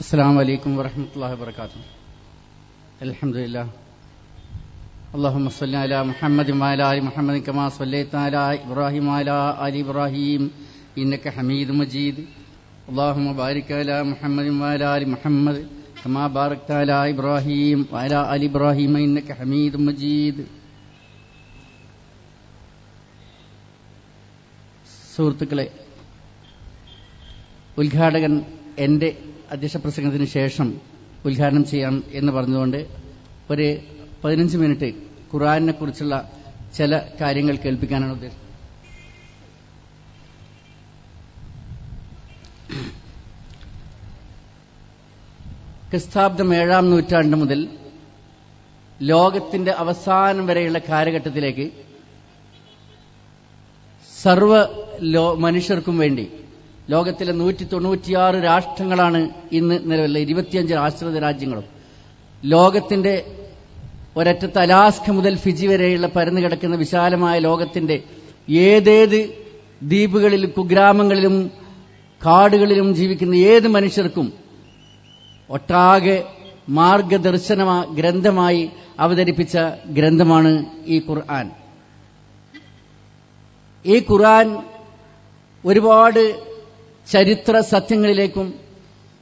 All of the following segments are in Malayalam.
السلام عليكم ورحمة الله وبركاته الحمد لله اللهم صل على محمد وعلى آل محمد كما صليت على إبراهيم وعلى آل إبراهيم إنك حميد مجيد اللهم بارك على محمد وعلى آل محمد كما باركت على إبراهيم وعلى آل إبراهيم إنك حميد مجيد സുഹൃത്തുക്കളെ ഉദ്ഘാടകൻ എൻ്റെ അധ്യക്ഷ പ്രസംഗത്തിന് ശേഷം ഉദ്ഘാടനം ചെയ്യാം എന്ന് പറഞ്ഞുകൊണ്ട് ഒരു പതിനഞ്ച് മിനിറ്റ് ഖുറാനെ കുറിച്ചുള്ള ചില കാര്യങ്ങൾ കേൾപ്പിക്കാനാണ് ഉദ്ദേശം. ക്രിസ്താബ്ദം ഏഴാം നൂറ്റാണ്ട് മുതൽ ലോകത്തിന്റെ അവസാനം വരെയുള്ള കാലഘട്ടത്തിലേക്ക് സർവ മനുഷ്യർക്കും വേണ്ടി ലോകത്തിലെ നൂറ്റി തൊണ്ണൂറ്റിയാറ് രാഷ്ട്രങ്ങളാണ് ഇന്ന് നിലവിലുള്ള ഇരുപത്തിയഞ്ച് ആശ്രിത രാജ്യങ്ങളും. ലോകത്തിന്റെ ഒരറ്റത്ത് അലാസ്ക മുതൽ ഫിജി വരെയുള്ള പരന്നു കിടക്കുന്ന വിശാലമായ ലോകത്തിന്റെ ഏതേത് ദ്വീപുകളിലും കുഗ്രാമങ്ങളിലും കാടുകളിലും ജീവിക്കുന്ന ഏത് മനുഷ്യർക്കും ഒട്ടാകെ മാർഗദർശന ഗ്രന്ഥമായി അവതരിപ്പിച്ച ഗ്രന്ഥമാണ് ഈ ഖുർആൻ. ഈ ഖുർആൻ ഒരുപാട് ചരിത്ര സത്യങ്ങളിലേക്കും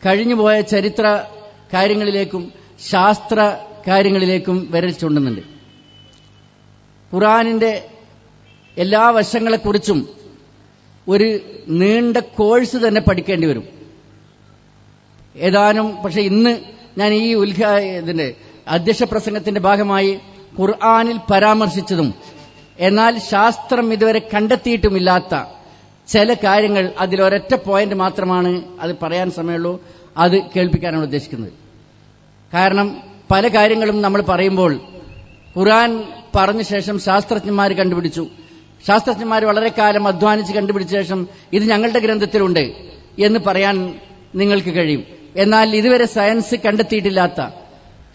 കഴിഞ്ഞുപോയ ചരിത്ര കാര്യങ്ങളിലേക്കും ശാസ്ത്ര കാര്യങ്ങളിലേക്കും വിരൽ ചൂണ്ടുന്നുണ്ട്. ഖുറാനിന്റെ എല്ലാ വശങ്ങളെക്കുറിച്ചും ഒരു നീണ്ട കോഴ്സ് തന്നെ പഠിക്കേണ്ടി വരും. ഏതാനും പക്ഷെ ഇന്ന് ഞാൻ ഈ ഉദ്ഘാ ഇതിന്റെ അധ്യക്ഷ പ്രസംഗത്തിന്റെ ഭാഗമായി ഖുർആാനിൽ പരാമർശിച്ചതും എന്നാൽ ശാസ്ത്രം ഇതുവരെ കണ്ടെത്തിയിട്ടുമില്ലാത്ത ചില കാര്യങ്ങൾ അതിൽ ഒരൊറ്റ പോയിന്റ് മാത്രമാണ് അത് പറയാൻ സമയമുള്ളൂ. അത് കേൾപ്പിക്കാനാണ് ഉദ്ദേശിക്കുന്നത്. കാരണം പല കാര്യങ്ങളും നമ്മൾ പറയുമ്പോൾ ഖുറാൻ പറഞ്ഞ ശേഷം ശാസ്ത്രജ്ഞന്മാർ കണ്ടുപിടിച്ചു. ശാസ്ത്രജ്ഞന്മാർ വളരെ കാലം അധ്വാനിച്ച് കണ്ടുപിടിച്ച ശേഷം ഇത് ഞങ്ങളുടെ ഗ്രന്ഥത്തിലുണ്ട് എന്ന് പറയാൻ നിങ്ങൾക്ക് കഴിയും. എന്നാൽ ഇതുവരെ സയൻസ് കണ്ടെത്തിയിട്ടില്ലാത്ത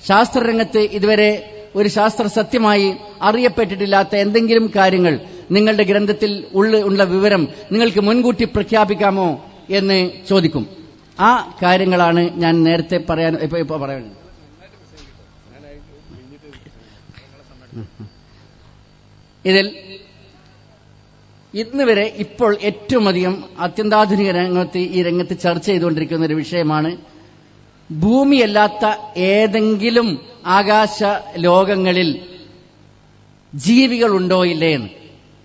ശാസ്ത്രരംഗത്ത് ഇതുവരെ ഒരു ശാസ്ത്ര സത്യമായി അറിയപ്പെട്ടിട്ടില്ലാത്ത എന്തെങ്കിലും കാര്യങ്ങൾ നിങ്ങളുടെ ഗ്രന്ഥത്തിൽ ഉള്ള വിവരം നിങ്ങൾക്ക് മുൻകൂട്ടി പ്രഖ്യാപിക്കാമോ എന്ന് ചോദിക്കും. ആ കാര്യങ്ങളാണ് ഞാൻ നേരത്തെ പറയാൻ ഇപ്പൊ പറയാൻ ഇതിൽ ഇന്ന് വരെ ഇപ്പോൾ ഏറ്റവും അധികം അത്യന്താധുനിക രംഗത്ത് ഈ രംഗത്ത് ചർച്ച ചെയ്തുകൊണ്ടിരിക്കുന്ന ഒരു വിഷയമാണ് ഭൂമിയല്ലാത്ത ഏതെങ്കിലും ആകാശ ലോകങ്ങളിൽ ജീവികളുണ്ടോ ഇല്ലേ എന്ന്.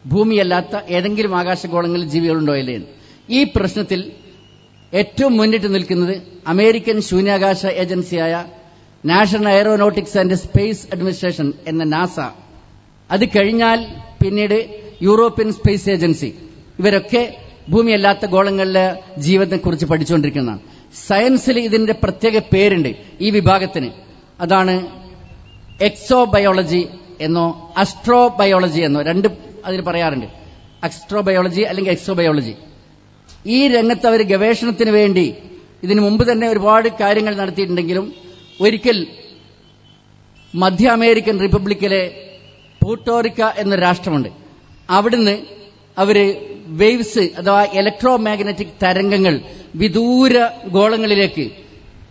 ഭൂമിയല്ലാത്ത ഏതെങ്കിലും ആകാശഗോളങ്ങളിൽ ജീവികളുണ്ടോ ഇല്ലേ? ഈ പ്രശ്നത്തിൽ ഏറ്റവും മുന്നിട്ട് നിൽക്കുന്നത് അമേരിക്കൻ ശൂന്യാകാശ ഏജൻസിയായ national aeronautics and space administration എന്ന നാസ. അത് കഴിഞ്ഞാൽ പിന്നീട് യൂറോപ്യൻ സ്പേസ് ഏജൻസി. ഇവരൊക്കെ ഭൂമിയല്ലാത്ത ഗോളങ്ങളിലെ ജീവിതത്തെക്കുറിച്ച് പഠിച്ചുകൊണ്ടിരിക്കുന്നതാണ് സയൻസിൽ ഇതിന്റെ പ്രത്യേക പേരുണ്ട് ഈ വിഭാഗത്തിന്. അതാണ് എക്സോബയോളജി എന്നോ അസ്ട്രോബയോളജി എന്നോ. രണ്ട് അതിന് പറയാറുണ്ട്. എക്സ്ട്രോ ബയോളജി അല്ലെങ്കിൽ എക്സോബയോളജി ഈ രംഗത്ത് അവർ ഗവേഷണത്തിന് വേണ്ടി ഇതിനു മുമ്പ് തന്നെ ഒരുപാട് കാര്യങ്ങൾ നടത്തിയിട്ടുണ്ടെങ്കിലും ഒരിക്കൽ മധ്യ അമേരിക്കൻ റിപ്പബ്ലിക്കിലെ പൂട്ടോറിക്ക എന്ന രാഷ്ട്രമുണ്ട്. അവിടുന്ന് അവർ വേവ്സ് അഥവാ ഇലക്ട്രോ മാഗ്നറ്റിക് തരംഗങ്ങൾ വിദൂര ഗോളങ്ങളിലേക്ക്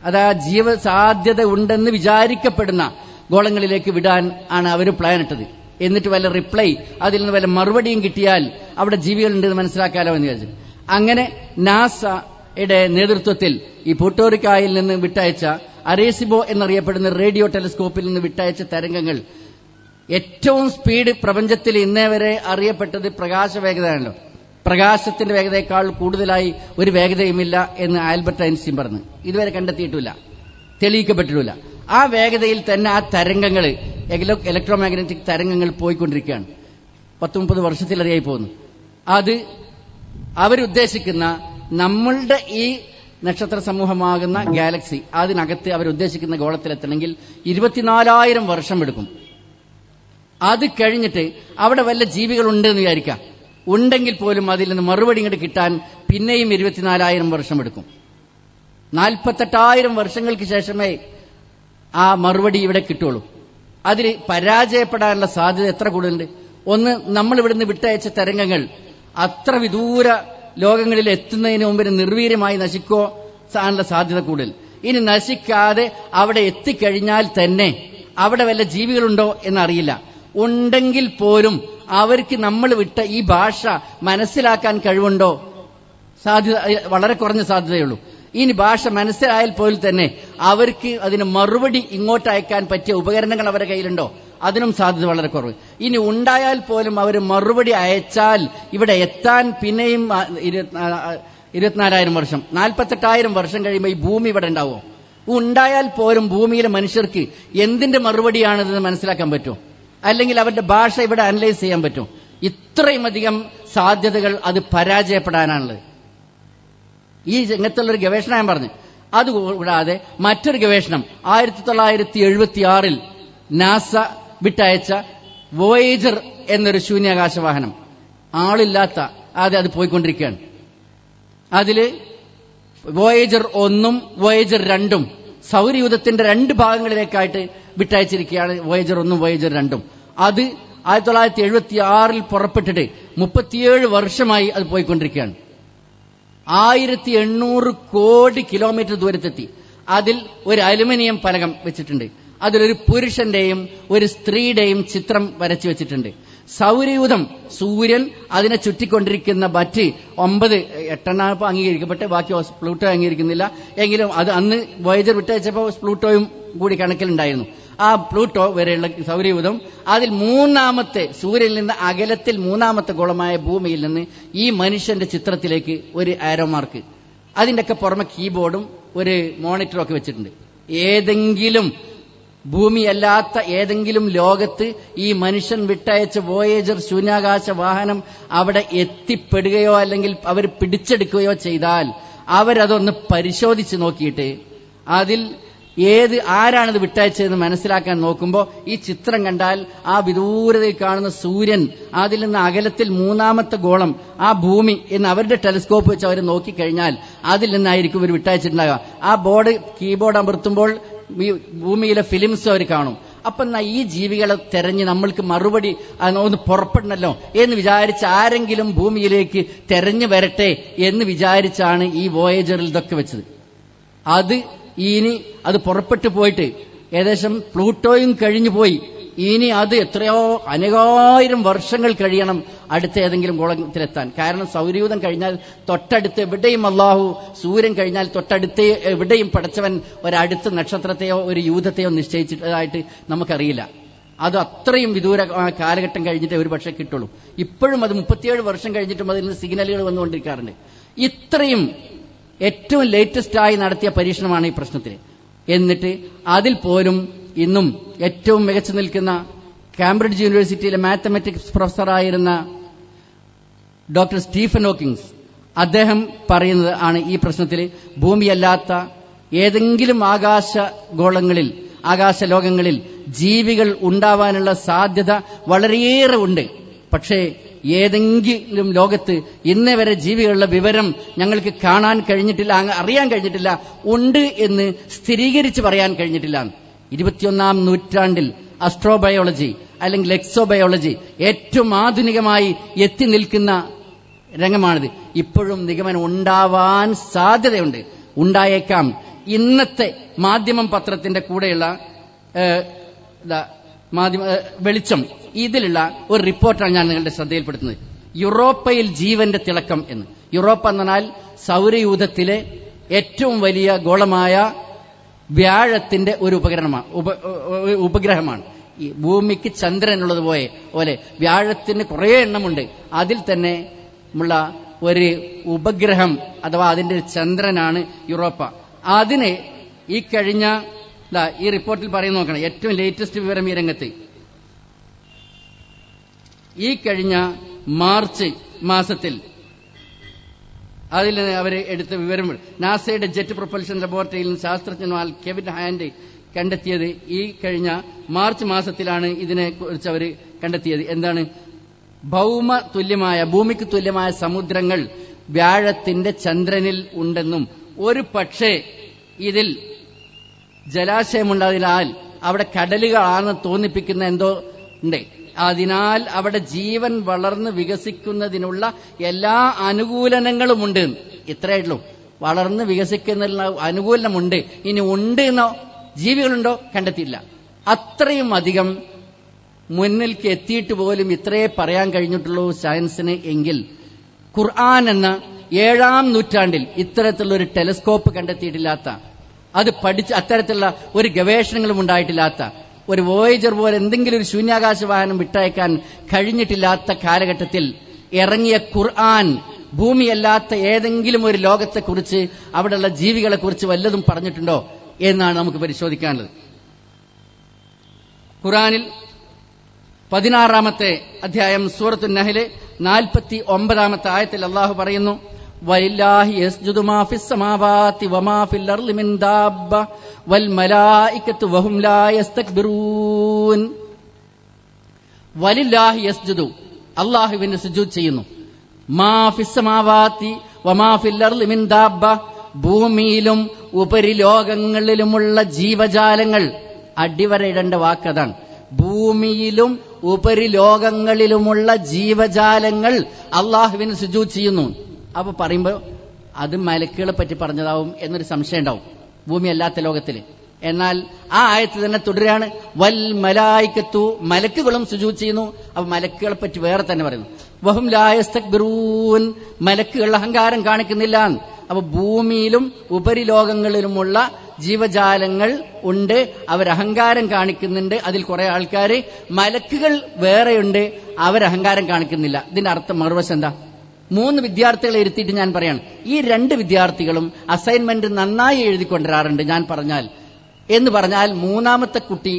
അതാ ജീവസാധ്യത ഉണ്ടെന്ന് വിചാരിക്കപ്പെടുന്ന ഗോളങ്ങളിലേക്ക് വിടാൻ ആണ് അവർ പ്ലാൻ ഇട്ടത് എന്നിട്ട് വല്ല റിപ്ലൈ അതിൽ നിന്ന് വല്ല മറുപടിയും കിട്ടിയാൽ അവിടെ ജീവികളുണ്ടെന്ന് മനസ്സിലാക്കാലോ എന്ന് വിചാരിച്ചു. അങ്ങനെ നാസയുടെ നേതൃത്വത്തിൽ ഈ പൂട്ടോറിക്കായിൽ നിന്ന് വിട്ടയച്ച അറേസിബോ എന്നറിയപ്പെടുന്ന റേഡിയോ ടെലിസ്കോപ്പിൽ നിന്ന് വിട്ടയച്ച തരംഗങ്ങൾ ഏറ്റവും സ്പീഡ് പ്രപഞ്ചത്തിൽ ഇന്നേ വരെ അറിയപ്പെട്ടത് പ്രകാശ വേഗതയാണല്ലോ പ്രകാശത്തിന്റെ വേഗതയേക്കാൾ കൂടുതലായി ഒരു വേഗതയുമില്ല എന്ന് ആൽബർട്ട് ഐൻസ്റ്റീൻ പറഞ്ഞു. ഇതുവരെ കണ്ടെത്തിയിട്ടില്ല. തെളിയിക്കപ്പെട്ടിട്ടില്ല. ആ വേഗതയിൽ തന്നെ ആ തരംഗങ്ങൾ ഇലക്ട്രോ മാഗ്നറ്റിക് തരംഗങ്ങൾ പോയിക്കൊണ്ടിരിക്കുകയാണ്. പത്ത് മുപ്പത് വർഷത്തിലറിയായി പോകുന്നു. അത് അവരുദ്ദേശിക്കുന്ന നമ്മളുടെ ഈ നക്ഷത്ര സമൂഹമാകുന്ന ഗാലക്സി അതിനകത്ത് അവരുദ്ദേശിക്കുന്ന ഗോളത്തിലെത്തണമെങ്കിൽ ഇരുപത്തിനാലായിരം വർഷം എടുക്കും. അത് കഴിഞ്ഞിട്ട് അവിടെ വല്ല ജീവികളുണ്ടെന്ന് വിചാരിക്കാം. ഉണ്ടെങ്കിൽ പോലും അതിൽ നിന്ന് മറുപടി ഇങ്ങോട്ട് കിട്ടാൻ പിന്നെയും ഇരുപത്തിനാലായിരം വർഷം എടുക്കും. നാൽപ്പത്തെട്ടായിരം വർഷങ്ങൾക്ക് ശേഷമേ ആ മറുപടി ഇവിടെ കിട്ടുള്ളൂ അതിൽ പരാജയപ്പെടാനുള്ള സാധ്യത എത്ര കൂടുതലുണ്ട്? ഒന്ന് നമ്മൾ ഇവിടുന്ന് വിട്ടയച്ച തരംഗങ്ങൾ അത്ര വിദൂര ലോകങ്ങളിൽ എത്തുന്നതിന് മുമ്പിന് നിർവീര്യമായി നശിക്കോ സാനുള്ള സാധ്യത കൂടുതൽ. ഇനി നശിക്കാതെ അവിടെ എത്തിക്കഴിഞ്ഞാൽ തന്നെ അവിടെ വല്ല ജീവികളുണ്ടോ എന്നറിയില്ല. ഉണ്ടെങ്കിൽ പോലും അവർക്ക് നമ്മൾ വിട്ട ഈ ഭാഷ മനസ്സിലാക്കാൻ കഴിവുണ്ടോ? സാധ്യത വളരെ കുറഞ്ഞ സാധ്യതയുള്ളൂ ഇനി ഭാഷ മനസ്സിലായാൽ പോലും തന്നെ അവർക്ക് അതിന് മറുപടി ഇങ്ങോട്ട് അയക്കാൻ പറ്റിയ ഉപകരണങ്ങൾ അവരുടെ കയ്യിലുണ്ടോ? അതിനും സാധ്യത വളരെ കുറവ്. ഇനി ഉണ്ടായാൽ പോലും അവർ മറുപടി അയച്ചാൽ ഇവിടെ എത്താൻ പിന്നെയും ഇരുപത്തിനാലായിരം വർഷം നാൽപ്പത്തെട്ടായിരം വർഷം കഴിയുമ്പോൾ ഈ ഭൂമി ഇവിടെ ഉണ്ടാവുമോ ഉണ്ടായാൽ പോലും ഭൂമിയിലെ മനുഷ്യർക്ക് എന്തിന്റെ മറുപടിയാണിതെന്ന് മനസ്സിലാക്കാൻ പറ്റുമോ? അല്ലെങ്കിൽ അവരുടെ ഭാഷ ഇവിടെ അനലൈസ് ചെയ്യാൻ പറ്റും ഇത്രയും അധികം സാധ്യതകൾ അത് പരാജയപ്പെടാനാണുള്ളത്. ഈ രംഗത്തുള്ളൊരു ഗവേഷണം ഞാൻ പറഞ്ഞു. അതുകൂടാതെ മറ്റൊരു ഗവേഷണം ആയിരത്തി തൊള്ളായിരത്തി എഴുപത്തി ആറിൽ നാസ വിട്ടയച്ച വോയേജർ എന്നൊരു ശൂന്യാകാശ വാഹനം ആളില്ലാത്ത അത് അത് പോയിക്കൊണ്ടിരിക്കുകയാണ്. അതിൽ വോയേജർ ഒന്നും വോയേജർ രണ്ടും സൗരയൂഥത്തിന്റെ രണ്ട് ഭാഗങ്ങളിലേക്കായിട്ട് വിട്ടയച്ചിരിക്കുകയാണ് വോയേജർ ഒന്നും വോയേജർ രണ്ടും. അത് ആയിരത്തി തൊള്ളായിരത്തി എഴുപത്തി ആറിൽ പുറപ്പെട്ടിട്ട് മുപ്പത്തിയേഴ് വർഷമായി അത് പോയിക്കൊണ്ടിരിക്കുകയാണ്. ആയിരത്തി എണ്ണൂറ് കോടി കിലോമീറ്റർ ദൂരത്തെത്തി. അതിൽ ഒരു അലുമിനിയം പലകം വെച്ചിട്ടുണ്ട്. അതിലൊരു പുരുഷന്റെയും ഒരു സ്ത്രീയുടെയും ചിത്രം വരച്ചു വെച്ചിട്ടുണ്ട്. സൗരയൂഥം സൂര്യൻ അതിനെ ചുറ്റിക്കൊണ്ടിരിക്കുന്ന മറ്റ് ഒമ്പത് എട്ടെണ്ണ ഇപ്പൊ അംഗീകരിക്കപ്പെട്ട് ബാക്കി പ്ലൂട്ടോ അംഗീകരിക്കുന്നില്ല. എങ്കിലും അത് അന്ന് വോയേജർ വിട്ടയച്ചപ്പോൾ പ്ലൂട്ടോയും കൂടി കണക്കിലുണ്ടായിരുന്നു. ആ പ്ലൂട്ടോ വരെയുള്ള സൗരയൂഥം അതിൽ മൂന്നാമത്തെ സൂര്യനിൽ നിന്ന് അകലത്തിൽ മൂന്നാമത്തെ ഗോളമായ ഭൂമിയിൽ നിന്ന് ഈ മനുഷ്യന്റെ ചിത്രത്തിലേക്ക് ഒരു ആരോമാർക്ക് അതിന്റെയൊക്കെ പുറമെ കീബോർഡും ഒരു മോണിറ്ററും ഒക്കെ വെച്ചിട്ടുണ്ട്. ഏതെങ്കിലും ഭൂമിയല്ലാത്ത ഏതെങ്കിലും ലോകത്ത് ഈ മനുഷ്യൻ വിട്ടയച്ച വോയേജർ ശൂന്യാകാശ വാഹനം അവിടെ എത്തിപ്പെടുകയോ അല്ലെങ്കിൽ അവർ പിടിച്ചെടുക്കുകയോ ചെയ്താൽ അവരതൊന്ന് പരിശോധിച്ച് നോക്കിയിട്ട് അതിൽ ഏത് ആരാണിത് വിട്ടയച്ചതെന്ന് മനസ്സിലാക്കാൻ നോക്കുമ്പോൾ ഈ ചിത്രം കണ്ടാൽ ആ വിദൂരതയിൽ കാണുന്ന സൂര്യൻ അതിൽ നിന്ന് അകലത്തിൽ മൂന്നാമത്തെ ഗോളം ആ ഭൂമി എന്ന് അവരുടെ ടെലിസ്കോപ്പ് വെച്ച് അവർ നോക്കിക്കഴിഞ്ഞാൽ അതിൽ നിന്നായിരിക്കും ഇവർ വിട്ടയച്ചിട്ടുണ്ടാകുക ആ ബോർഡ് കീബോർഡ് അമർത്തുമ്പോൾ ഈ ഭൂമിയിലെ ഫിലിംസ് അവർ കാണും. അപ്പൊ എന്നാ ഈ ജീവികളെ തെരഞ്ഞ് നമ്മൾക്ക് മറുപടി ഒന്ന് പുറപ്പെടണല്ലോ എന്ന് വിചാരിച്ച് ആരെങ്കിലും ഭൂമിയിലേക്ക് തെരഞ്ഞു വരട്ടെ എന്ന് വിചാരിച്ചാണ് ഈ വോയേജറിൽ ഇതൊക്കെ വെച്ചത്. അത് ഇനി അത് പുറപ്പെട്ടു പോയിട്ട് ഏകദേശം പ്ലൂട്ടോയും കഴിഞ്ഞു പോയി. ഇനി അത് എത്രയോ അനേകായിരം വർഷങ്ങൾ കഴിയണം അടുത്ത ഏതെങ്കിലും ഗോളത്തിലെത്താൻ. കാരണം സൗരയൂഥം കഴിഞ്ഞാൽ തൊട്ടടുത്ത് എവിടെയും അള്ളാഹു സൂര്യൻ കഴിഞ്ഞാൽ തൊട്ടടുത്ത് എവിടെയും പടച്ചവൻ ഒരടുത്ത നക്ഷത്രത്തെയോ ഒരു യൂഥത്തെയോ നിശ്ചയിച്ചിട്ടതായിട്ട് നമുക്കറിയില്ല. അത് അത്രയും വിദൂര കാലഘട്ടം കഴിഞ്ഞിട്ട് ഒരു പക്ഷേ കിട്ടുള്ളൂ. ഇപ്പോഴും അത് മുപ്പത്തിയേഴ് വർഷം കഴിഞ്ഞിട്ടും അതിൽ നിന്ന് സിഗ്നലുകൾ വന്നുകൊണ്ടിരിക്കാറുണ്ട്. ഇത്രയും ഏറ്റവും ലേറ്റസ്റ്റ് ആയി നടത്തിയ പരീക്ഷണമാണ് ഈ പ്രശ്നത്തിന്. എന്നിട്ട് അതിൽ പോലും ഇന്നും ഏറ്റവും മികച്ചു നിൽക്കുന്ന കാംബ്രിഡ്ജ് യൂണിവേഴ്സിറ്റിയിലെ മാത്തമാറ്റിക്സ് പ്രൊഫസറായിരുന്ന ഡോക്ടർ സ്റ്റീഫൻ ഹോക്കിങ്സ് അദ്ദേഹം പറയുന്നത് ആണ് ഈ പ്രശ്നത്തിൽ ഭൂമിയല്ലാത്ത ഏതെങ്കിലും ആകാശ ഗോളങ്ങളിൽ ആകാശ ലോകങ്ങളിൽ ജീവികൾ ഉണ്ടാവാനുള്ള സാധ്യത വളരെയേറെ ഉണ്ട്. പക്ഷേ ഏതെങ്കിലും ലോകത്ത് ഇന്നേ വരെ ജീവികളുടെ വിവരം ഞങ്ങൾക്ക് കാണാൻ കഴിഞ്ഞിട്ടില്ല അറിയാൻ കഴിഞ്ഞിട്ടില്ല ഉണ്ട് എന്ന് സ്ഥിരീകരിച്ച് പറയാൻ കഴിഞ്ഞിട്ടില്ല. ഇരുപത്തിയൊന്നാം നൂറ്റാണ്ടിൽ അസ്ട്രോബയോളജി അല്ലെങ്കിൽ എക്സോബയോളജി ഏറ്റവും ആധുനികമായി എത്തി നിൽക്കുന്ന രംഗമാണിത്. ഇപ്പോഴും നിഗമനം ഉണ്ടാവാൻ സാധ്യതയുണ്ട്. ഉണ്ടായേക്കാം. ഇന്നത്തെ മാധ്യമം പത്രത്തിന്റെ കൂടെയുള്ള മാധ്യമ വെളിച്ചം. ഇതിലുള്ള ഒരു റിപ്പോർട്ടാണ് ഞാൻ നിങ്ങളുടെ ശ്രദ്ധയിൽപ്പെടുത്തുന്നത്. യൂറോപ്പയിൽ ജീവന്റെ തിളക്കം എന്ന്. യൂറോപ്പ് എന്ന് പറഞ്ഞാൽ സൗരയൂഥത്തിലെ ഏറ്റവും വലിയ ഗോളമായ വ്യാഴത്തിന്റെ ഒരു ഉപകരണമാണ് ഉപഗ്രഹമാണ്. ഈ ഭൂമിക്ക് ചന്ദ്രനുള്ളത് പോലെ പോലെ വ്യാഴത്തിന് കുറേ എണ്ണമുണ്ട്. അതിൽ തന്നെ ഉള്ള ഒരു ഉപഗ്രഹം അഥവാ അതിന്റെ ചന്ദ്രനാണ് യൂറോപ്പ. അതിന് ഈ കഴിഞ്ഞ ഈ റിപ്പോർട്ടിൽ പറയുന്ന നോക്കണം. ഏറ്റവും ലേറ്റസ്റ്റ് വിവരം ഈ രംഗത്ത്. ഈ കഴിഞ്ഞ മാർച്ച് മാസത്തിൽ അതിൽ അവർ എടുത്ത വിവരം നാസയുടെ ജെറ്റ് പ്രൊപ്പൽഷൻ ലബോറട്ടറിയിൽ നിന്ന് ശാസ്ത്രജ്ഞന്മാർ കെവിൻ ഹാൻഡ് കണ്ടെത്തിയത് ഈ കഴിഞ്ഞ മാർച്ച് മാസത്തിലാണ് ഇതിനെ കുറിച്ച് അവർ കണ്ടെത്തിയത്. എന്താണ്? ഭൗമ തുല്യമായ ഭൂമിക്ക് തുല്യമായ സമുദ്രങ്ങൾ വ്യാഴത്തിന്റെ ചന്ദ്രനിൽ ഉണ്ടെന്നും. ഒരു പക്ഷേ ഇതിൽ ജലാശയമുണ്ടായതിനാൽ അവിടെ കടലുകളാണെന്ന് തോന്നിപ്പിക്കുന്ന എന്തോ ഉണ്ട്. അതിനാൽ അവിടെ ജീവൻ വളർന്ന് വികസിക്കുന്നതിനുള്ള എല്ലാ അനുകൂലനങ്ങളുമുണ്ട്. ഇത്രയേ ഉള്ളൂ. വളർന്ന് വികസിക്കുന്ന അനുകൂലമുണ്ട് ഇനി ഉണ്ട് എന്നോ ജീവികളുണ്ടോ കണ്ടെത്തിയില്ല. അത്രയും അധികം മുന്നിൽക്ക് എത്തിയിട്ട് പോലും ഇത്രയേ പറയാൻ കഴിഞ്ഞിട്ടുള്ളൂ സയൻസിന് എങ്കിൽ. ഖുർആൻ എന്ന ഏഴാം നൂറ്റാണ്ടിൽ ഇത്തരത്തിലുള്ള ഒരു ടെലിസ്കോപ്പ് കണ്ടെത്തിയിട്ടില്ലാത്ത അത് പഠിച്ച് അത്തരത്തിലുള്ള ഒരു ഗവേഷണങ്ങളും ഉണ്ടായിട്ടില്ലാത്ത ഒരു വോയേജർ പോലെ എന്തെങ്കിലും ഒരു ശൂന്യാകാശ വാഹനം വിട്ടയക്കാൻ കഴിഞ്ഞിട്ടില്ലാത്ത കാലഘട്ടത്തിൽ ഇറങ്ങിയ ഖുർആൻ ഭൂമിയല്ലാത്ത ഏതെങ്കിലും ഒരു ലോകത്തെക്കുറിച്ച് അവിടെയുള്ള ജീവികളെക്കുറിച്ച് വല്ലതും പറഞ്ഞിട്ടുണ്ടോ എന്നാണ് നമുക്ക് പരിശോധിക്കാനുള്ളത്. ഖുറാനിൽ പതിനാറാമത്തെ അധ്യായം സൂറത്തു നഹലെ നാൽപ്പത്തി ഒമ്പതാമത്തെ ആയത്തിൽ അള്ളാഹു പറയുന്നു യസ്തക്ബിറൂൻ. വലില്ലാഹി യസ്ജുദു അള്ളാഹുവിന് സുജൂദ് ചെയ്യുന്നു. മാ വമാ മിൻ ഭൂമിയിലും ഉപരിലോകങ്ങളിലുമുള്ള ജീവജാലങ്ങൾ. അടിവരയിടേണ്ട വാക്കതാണ്. ഭൂമിയിലും ഉപരിലോകങ്ങളിലുമുള്ള ജീവജാലങ്ങൾ അള്ളാഹുവിന് സുജൂദ് ചെയ്യുന്നു. അപ്പൊ പറയുമ്പോ അത് മലക്കുകളെ പറ്റി പറഞ്ഞതാവും എന്നൊരു സംശയം ഉണ്ടാവും. ഭൂമി അല്ലാത്ത ലോകത്തിൽ എന്നാൽ ആ ആയത്ത് തന്നെ തുടരുകയാണ്. വൽ മലായിക്കത്തു മലക്കുകളും സുജൂ ചെയ്യുന്നു. അപ്പൊ മലക്കുകളെ പറ്റി വേറെ തന്നെ പറയുന്നു. വഹും ലായസ്തക്ബിറൂൻ മലക്കുകൾ അഹങ്കാരം കാണിക്കുന്നില്ല അപ്പൊ ഭൂമിയിലും ഉപരിലോകങ്ങളിലുമുള്ള ജീവജാലങ്ങൾ ഉണ്ട്. അവരഹങ്കാരം കാണിക്കുന്നുണ്ട്. അതിൽ കുറെ ആൾക്കാർ മലക്കുകൾ വേറെയുണ്ട്. അവരഹങ്കാരം കാണിക്കുന്നില്ല. ഇതിന്റെ അർത്ഥം മറുവശം എന്താ? മൂന്ന് വിദ്യാർത്ഥികളെ ഇരുത്തിയിട്ട് ഞാൻ പറയാണ് ഈ രണ്ട് വിദ്യാർത്ഥികളും അസൈൻമെന്റ് നന്നായി എഴുതിക്കൊണ്ടുവരാറുണ്ട് ഞാൻ പറഞ്ഞാൽ. എന്ന് പറഞ്ഞാൽ മൂന്നാമത്തെ കുട്ടി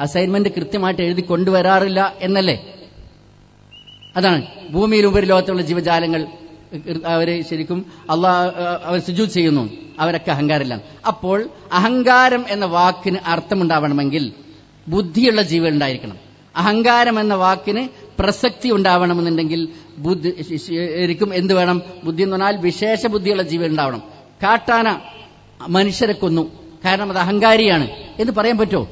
അസൈൻമെന്റ് കൃത്യമായിട്ട് എഴുതി കൊണ്ടുവരാറില്ല എന്നല്ലേ? അതാണ്. ഭൂമിയിൽ ഉപരിലോകത്തുള്ള ജീവജാലങ്ങൾ അവർ ശരിക്കും അള്ളാ അവർ സുജു ചെയ്യുന്നു അവരൊക്കെ അഹങ്കാരമില്ല അപ്പോൾ അഹങ്കാരം എന്ന വാക്കിന് അർത്ഥമുണ്ടാവണമെങ്കിൽ ബുദ്ധിയുള്ള ജീവികൾ ഉണ്ടായിരിക്കണം. അഹങ്കാരം എന്ന വാക്കിന് പ്രസക്തി ഉണ്ടാവണമെന്നുണ്ടെങ്കിൽ ബുദ്ധി എന്ത് വേണം? ബുദ്ധി എന്ന് പറഞ്ഞാൽ വിശേഷ ബുദ്ധിയുള്ള ജീവൻ ഉണ്ടാവണം. കാട്ടാന മനുഷ്യരെ കൊന്നു. കാരണം അത് അഹങ്കാരിയാണ്. എന്ന് പറയാൻ പറ്റുമോ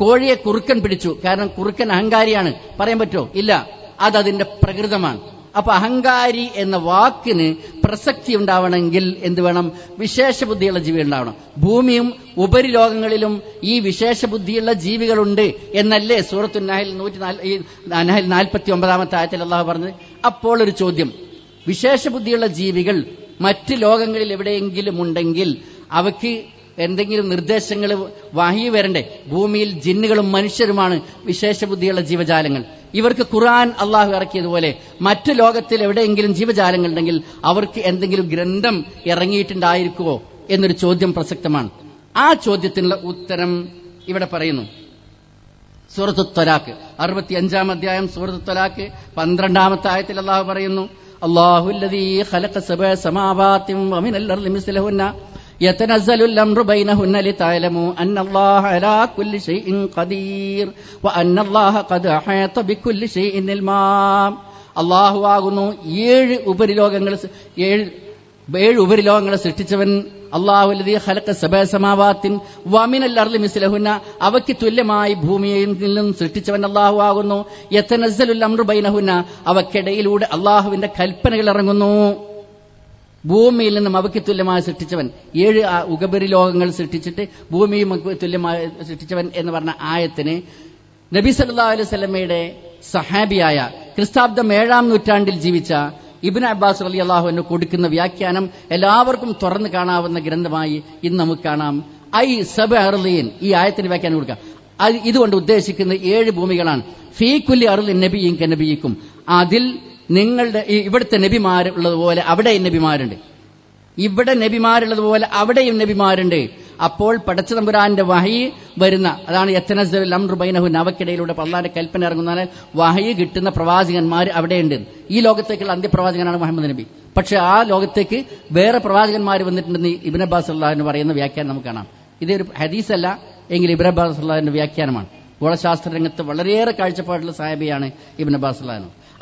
കോഴിയെ കുറുക്കൻ പിടിച്ചു. കാരണം കുറുക്കൻ അഹങ്കാരിയാണ്. പറയാൻ പറ്റുമോ ഇല്ല. അത് അതിന്റെ പ്രകൃതമാണ്. അപ്പൊ അഹങ്കാരി എന്ന വാക്കിന് പ്രസക്തി ഉണ്ടാവണമെങ്കിൽ എന്ത് വേണം? വിശേഷ ബുദ്ധിയുള്ള ജീവി ഉണ്ടാവണം. ഭൂമിയും ഉപരിലോകങ്ങളിലും ഈ വിശേഷ ബുദ്ധിയുള്ള ജീവികളുണ്ട് എന്നല്ലേ സൂറത്തു നഹൽ നൂറ്റി ഈ നഹൽ നാൽപ്പത്തി ഒമ്പതാമത്തെ ആയത്തിൽ അള്ളാഹു പറഞ്ഞത്? അപ്പോൾ ഒരു ചോദ്യം. വിശേഷ ബുദ്ധിയുള്ള ജീവികൾ മറ്റ് ലോകങ്ങളിൽ എവിടെയെങ്കിലും ഉണ്ടെങ്കിൽ അവയ്ക്ക് എന്തെങ്കിലും നിർദ്ദേശങ്ങൾ വാഹി വരണ്ടേ? ഭൂമിയിൽ ജിന്നുകളും മനുഷ്യരുമാണ് വിശേഷ ബുദ്ധിയുള്ള ജീവജാലങ്ങൾ. ഇവർക്ക് ഖുർആൻ അള്ളാഹു ഇറക്കിയതുപോലെ മറ്റു ലോകത്തിൽ എവിടെയെങ്കിലും ജീവജാലങ്ങൾ ഉണ്ടെങ്കിൽ അവർക്ക് എന്തെങ്കിലും ഗ്രന്ഥം ഇറങ്ങിയിട്ടുണ്ടായിരിക്കുമോ എന്നൊരു ചോദ്യം പ്രസക്തമാണ്. ആ ചോദ്യത്തിനുള്ള ഉത്തരം ഇവിടെ പറയുന്നു. സൂറത്തു ത്വലാക്ക് അറുപത്തി അഞ്ചാം അധ്യായം സൂറത്തു ത്വലാക്ക് പന്ത്രണ്ടാമത്തെ ആയത്തിൽ അള്ളാഹു പറയുന്നു അള്ളാഹുല്ലദീ ഖലഖ സബഅ സമാവാതിൻ വമിനൽ അർളി മിസ്ലഹുന്ന يتنزل الأمر بينهن لتعلموا أن الله على كل شيء قدير وأن الله قد أحاط بكل شيء علما അള്ളാഹു ആകുന്നു ഏഴ് ഉപരിലോകങ്ങൾ ഏഴ് ഏഴ് ഉപരിലോകങ്ങളെ സൃഷ്ടിച്ചവൻ അള്ളാഹുലതി ഹലക്ക സബസമാവാത്തിൻ വമിനൽ അർലി മിസ്ലഹുന്ന അവയ്ക്ക് തുല്യമായി ഭൂമിയിൽ നിന്നും സൃഷ്ടിച്ചവൻ അള്ളാഹു ആകുന്നു യത്തനസലുൽ അമ്രു ബൈനഹുന്ന അവക്കിടയിലൂടെ അള്ളാഹുവിന്റെ കൽപ്പനകൾ ഇറങ്ങുന്നു ഭൂമിയിൽ നിന്നും അവയ്ക്ക് തുല്യമായി സൃഷ്ടിച്ചവൻ. ഏഴ് ഉഗബരി ലോകങ്ങൾ സൃഷ്ടിച്ചിട്ട് ഭൂമിയും തുല്യമായി സൃഷ്ടിച്ചവൻ എന്ന് പറഞ്ഞ ആയത്തിന് നബി സല്ലാ അലൈഹി സ്വലമയുടെ സഹാബിയായ ക്രിസ്താബ്ദം ഏഴാം നൂറ്റാണ്ടിൽ ജീവിച്ച ഇബിൻ അബ്ബാസ് അലി അള്ളാഹുവിന് കൊടുക്കുന്ന വ്യാഖ്യാനം എല്ലാവർക്കും തുറന്നു കാണാവുന്ന ഗ്രന്ഥമായി ഇന്ന് നമുക്ക് കാണാം. ഐ സബ് അർലീൻ ഈ ആയത്തിന് വ്യാഖ്യാനം കൊടുക്കാം ഇതുകൊണ്ട് ഉദ്ദേശിക്കുന്ന ഏഴ് ഭൂമികളാണ്. ഫീ കുല്ലി അറുലിൻ നബിയും കനബിയിക്കും അതിൽ നിങ്ങളുടെ ഇവിടുത്തെ നബിമാരുള്ളതുപോലെ അവിടെയും നബിമാരുണ്ട്. ഇവിടെ നബിമാരുള്ളതുപോലെ അവിടെയും നബിമാരുണ്ട്. അപ്പോൾ പടച്ച തമ്പുരാന്റെ വഹി വരുന്ന അതാണ് യത്തനസുൽ അമ്രുബൈനഹുൻ നവക്കിടയിലൂടെ പള്ളാന്റെ കൽപ്പന ഇറങ്ങുന്ന വഹി കിട്ടുന്ന പ്രവാചകന്മാർ അവിടെയുണ്ട്. ഈ ലോകത്തേക്കുള്ള അന്ത്യപ്രവാചകനാണ് മുഹമ്മദ് നബി. പക്ഷെ ആ ലോകത്തേക്ക് വേറെ പ്രവാചകന്മാർ വന്നിട്ടുണ്ടെന്ന് ഇബിൻ അബ്ബാസ് എന്ന് പറയുന്ന വ്യാഖ്യാനം നമുക്ക് കാണാം. ഇതൊരു ഹദീസല്ല എങ്കിൽ ഇബിൻ അബ്ബാസ് വ്യാഖ്യാനമാണ്. ഗോളശാസ്ത്ര രംഗത്ത് വളരെയേറെ കാഴ്ചപ്പാടുള്ള സാഹിബിയാണ് ഇബിൻ അബ്ബാസ്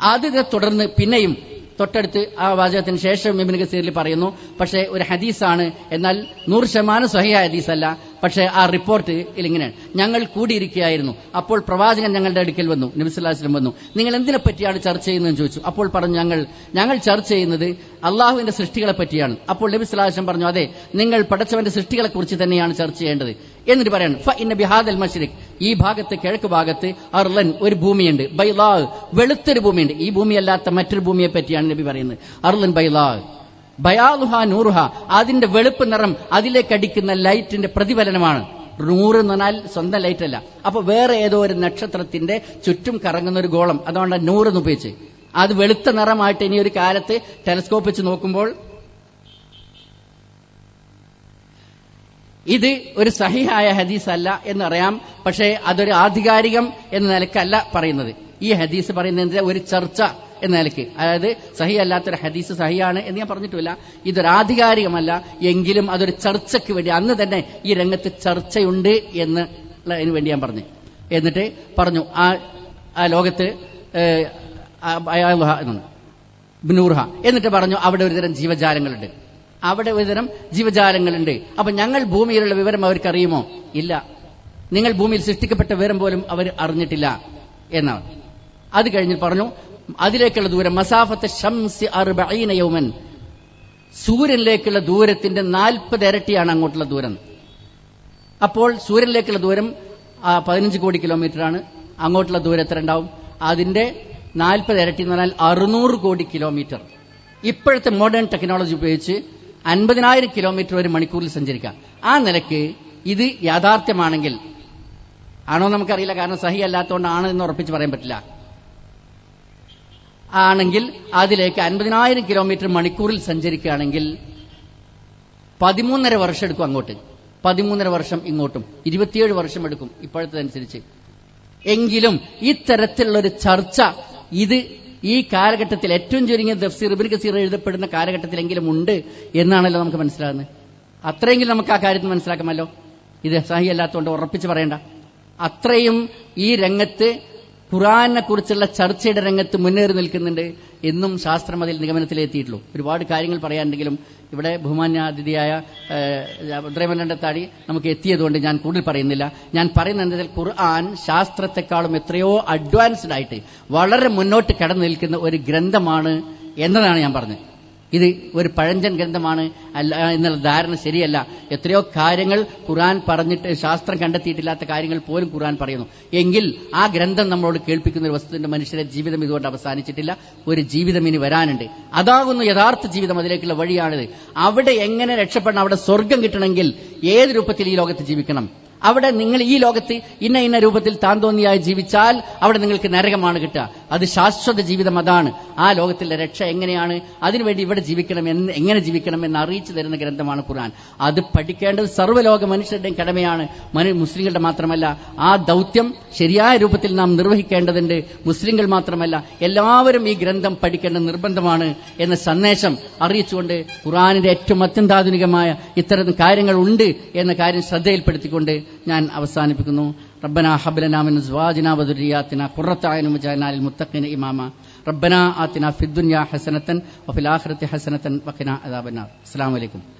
അതിനെ തുടർന്ന് പിന്നെയും തൊട്ടടുത്ത് ആ വാചകത്തിന് ശേഷം ഇബിൻ ഗസീറിൽ പറയുന്നു പക്ഷേ ഒരു ഹദീസാണ്. എന്നാൽ നൂറ് ശതമാനം സഹിയായ ഹദീസല്ല. പക്ഷേ ആ റിപ്പോർട്ട് ഇങ്ങനെയാണ് ഞങ്ങൾ കൂടിയിരിക്കുകയായിരുന്നു. അപ്പോൾ പ്രവാചകൻ ഞങ്ങളുടെ അടുക്കൽ വന്നു. നബിസ്വല്ലാസ്ലം വന്നു. നിങ്ങൾ എന്തിനെ പറ്റിയാണ് ചർച്ച ചെയ്യുന്നതെന്ന് ചോദിച്ചു? അപ്പോൾ പറഞ്ഞു ഞങ്ങൾ ഞങ്ങൾ ചർച്ച ചെയ്യുന്നത് അള്ളാഹുവിന്റെ സൃഷ്ടികളെ പറ്റിയാണ്. അപ്പോൾ നബി പറഞ്ഞു അതെ നിങ്ങൾ പടച്ചവന്റെ സൃഷ്ടികളെ കുറിച്ച് തന്നെയാണ് ചർച്ച ചെയ്യേണ്ടത്. എന്നിട്ട് പറയാണ് ഫ ഇന്ന അൽ മഷ്രിഖ് ഈ ഭാഗത്ത് കിഴക്ക് ഭാഗത്ത് അർലൻ ഒരു ഭൂമിയുണ്ട്. ബൈലാ വെളുത്തൊരു ഭൂമിയുണ്ട്. ഈ ഭൂമിയല്ലാത്ത മറ്റൊരു ഭൂമിയെ പറ്റിയാണ് നബി പറയുന്നത്. അർലൻ ബൈലാ ബയാലുഹ നൂറുഹ. അതിന്റെ വെളുപ്പ് നിറം അതിലേക്ക് അടിക്കുന്ന ലൈറ്റിന്റെ പ്രതിഫലനമാണ്. നൂറ് എന്ന് പറഞ്ഞാൽ സ്വന്തം ലൈറ്റ് അല്ല അപ്പൊ വേറെ ഏതോ ഒരു നക്ഷത്രത്തിന്റെ ചുറ്റും കറങ്ങുന്ന ഒരു ഗോളം. അതുകൊണ്ടാണ് നൂറ് എന്ന് ഉപയോഗിച്ച് അത് വെളുത്ത നിറമായിട്ട് ഇനി ഒരു കാലത്ത് ടെലസ്കോപ്പ് വെച്ച് നോക്കുമ്പോൾ ഇത് ഒരു സഹിഹായ ഹദീസ് അല്ല എന്നറിയാം പക്ഷേ അതൊരു ആധികാരികം എന്ന നിലക്കല്ല പറയുന്നത് ഈ ഹദീസ് പറയുന്നതിന്റെ ഒരു ചർച്ച എന്ന നിലയ്ക്ക് അതായത് സഹി അല്ലാത്തൊരു ഹദീസ് സഹിയാണ് എന്ന് ഞാൻ പറഞ്ഞിട്ടില്ല ഇതൊരു ആധികാരികമല്ല എങ്കിലും അതൊരു ചർച്ചയ്ക്ക് വേണ്ടി അന്ന് തന്നെ ഈ രംഗത്ത് ചർച്ചയുണ്ട് എന്ന് അതിനു വേണ്ടി ഞാൻ പറഞ്ഞു എന്നിട്ട് പറഞ്ഞു ആ ആ ലോകത്ത് എന്നിട്ട് പറഞ്ഞു അവിടെ ഒരുതരം ജീവജാലങ്ങളുണ്ട് അവിടെ ഒരുതരം ജീവജാലങ്ങളുണ്ട്. അപ്പൊ ഞങ്ങൾ ഭൂമിയിലുള്ള വിവരം അവർക്ക് അറിയുമോ ഇല്ല. നിങ്ങൾ ഭൂമിയിൽ സൃഷ്ടിക്കപ്പെട്ട വിവരം പോലും അവർ അറിഞ്ഞിട്ടില്ല എന്നാണ്. അത് കഴിഞ്ഞ് പറഞ്ഞു അതിലേക്കുള്ള ദൂരം മസാഫത്ത് സൂര്യനിലേക്കുള്ള ദൂരത്തിന്റെ നാൽപ്പത് ഇരട്ടിയാണ് അങ്ങോട്ടുള്ള ദൂരം. അപ്പോൾ സൂര്യനിലേക്കുള്ള ദൂരം പതിനഞ്ച് കോടി കിലോമീറ്റർ ആണ് അങ്ങോട്ടുള്ള ദൂരം എത്ര ഉണ്ടാവും? അതിന്റെ നാൽപ്പത് ഇരട്ടി എന്ന് പറഞ്ഞാൽ അറുന്നൂറ് കോടി കിലോമീറ്റർ. ഇപ്പോഴത്തെ മോഡേൺ ടെക്നോളജി ഉപയോഗിച്ച് അൻപതിനായിരം കിലോമീറ്റർ ഒരു മണിക്കൂറിൽ സഞ്ചരിക്കാം. ആ നിലയ്ക്ക് ഇത് യാഥാർത്ഥ്യമാണെങ്കിൽ ആണോ നമുക്കറിയില്ല കാരണം സഹി അല്ലാത്തതുകൊണ്ട് ആണ് എന്ന് ഉറപ്പിച്ച് പറയാൻ പറ്റില്ല. ആണെങ്കിൽ അതിലേക്ക് അൻപതിനായിരം കിലോമീറ്റർ മണിക്കൂറിൽ സഞ്ചരിക്കുകയാണെങ്കിൽ പതിമൂന്നര വർഷം എടുക്കും അങ്ങോട്ട്. പതിമൂന്നര വർഷം ഇങ്ങോട്ടും. ഇരുപത്തിയേഴ് വർഷം എടുക്കും ഇപ്പോഴത്തെ അനുസരിച്ച്. എങ്കിലും ഇത്തരത്തിലുള്ള ഒരു ചർച്ച ഇത് ഈ കാലഘട്ടത്തിൽ ഏറ്റവും ചുരുങ്ങിയ തഫ്സീർ ഇബിൻ കസീർ എഴുതപ്പെടുന്ന കാലഘട്ടത്തിലെങ്കിലും ഉണ്ട് എന്നാണല്ലോ നമുക്ക് മനസ്സിലാകുന്നത്. അത്രയെങ്കിലും നമുക്ക് ആ കാര്യത്തിൽ മനസ്സിലാക്കാമല്ലോ? ഇത് സഹി അല്ലാത്തതുകൊണ്ട് ഉറപ്പിച്ച് പറയണ്ട. അത്രയും ഈ രംഗത്ത് ഖുറാനെ കുറിച്ചുള്ള ചർച്ചയുടെ രംഗത്ത് മുന്നേറി നിൽക്കുന്നുണ്ട് എന്നും ശാസ്ത്രം അതിൽ നിഗമനത്തിലെത്തിയിട്ടുള്ളൂ ഒരുപാട് കാര്യങ്ങൾ പറയാനുണ്ടെങ്കിലും ഇവിടെ ബഹുമാന്യാതിഥിയായ താടി നമുക്ക് എത്തിയതുകൊണ്ട് ഞാൻ കൂടുതൽ പറയുന്നില്ല. ഞാൻ പറയുന്നത് എന്താ വെച്ചാൽ ഖുർആൻ ശാസ്ത്രത്തെക്കാളും എത്രയോ അഡ്വാൻസ്ഡ് ആയിട്ട് വളരെ മുന്നോട്ട് കടന്നു നിൽക്കുന്ന ഒരു ഗ്രന്ഥമാണ് എന്നതാണ് ഞാൻ പറഞ്ഞത്. ഇത് ഒരു പഴഞ്ചൻ ഗ്രന്ഥമാണ്. അല്ല എന്നുള്ള ധാരണ ശരിയല്ല. എത്രയോ കാര്യങ്ങൾ ഖുറാൻ പറഞ്ഞിട്ട് ശാസ്ത്രം കണ്ടെത്തിയിട്ടില്ലാത്ത കാര്യങ്ങൾ പോലും ഖുറാൻ പറയുന്നു. എങ്കിൽ ആ ഗ്രന്ഥം നമ്മളോട് കേൾപ്പിക്കുന്ന ഒരു വസ്തുവിന്റെ മനുഷ്യരെ ജീവിതം ഇതുകൊണ്ട് അവസാനിച്ചിട്ടില്ല. ഒരു ജീവിതം ഇനി വരാനുണ്ട്. അതാകുന്നു യഥാർത്ഥ ജീവിതം അതിലേക്കുള്ള വഴിയാണിത്. അവിടെ എങ്ങനെ രക്ഷപ്പെടണം അവിടെ സ്വർഗം കിട്ടണമെങ്കിൽ ഏത് രൂപത്തിൽ ഈ ലോകത്ത് ജീവിക്കണം? അവിടെ നിങ്ങൾ ഈ ലോകത്ത് ഇന്ന ഇന്ന രൂപത്തിൽ താൻ തോന്നിയായി ജീവിച്ചാൽ അവിടെ നിങ്ങൾക്ക് നരകമാണ് കിട്ടുക. അത് ശാശ്വത ജീവിതം അതാണ്. ആ ലോകത്തിലെ രക്ഷ എങ്ങനെയാണ്? അതിനുവേണ്ടി ഇവിടെ ജീവിക്കണം എന്ന് എങ്ങനെ ജീവിക്കണം എന്ന് അറിയിച്ചു തരുന്ന ഗ്രന്ഥമാണ് ഖുർആൻ. അത് പഠിക്കേണ്ടത് സർവലോക മനുഷ്യരുടെയും കടമയാണ്. മുസ്ലിങ്ങളുടെ മാത്രമല്ല. ആ ദൗത്യം ശരിയായ രൂപത്തിൽ നാം നിർവഹിക്കേണ്ടതുണ്ട്. മുസ്ലിങ്ങൾ മാത്രമല്ല. എല്ലാവരും ഈ ഗ്രന്ഥം പഠിക്കേണ്ട നിർബന്ധമാണ് എന്ന സന്ദേശം അറിയിച്ചുകൊണ്ട് ഖുർആാനിന്റെ ഏറ്റവും അത്യന്താധുനികമായ ഇത്തരം കാര്യങ്ങൾ ഉണ്ട് എന്ന കാര്യം ശ്രദ്ധയിൽപ്പെടുത്തിക്കൊണ്ട് ഞാൻ അവസാനിപ്പിക്കുന്നു. റബ്ബന ഹബ്ലനാമിൻ സ്വാജിന വദുരിയാത്തിന ഖുറത്തായനും ജനാലിൽ മുത്തഖിന ഇമാമ. റബ്ബന ആത്തിന ഫിദ്ദുന്യ ഹസനത്തൻ വഫിൽ ആഖിറത്തി ഹസനത്തൻ വഖിന അദാബന്നാർ. അസ്സലാമു അലൈക്കും.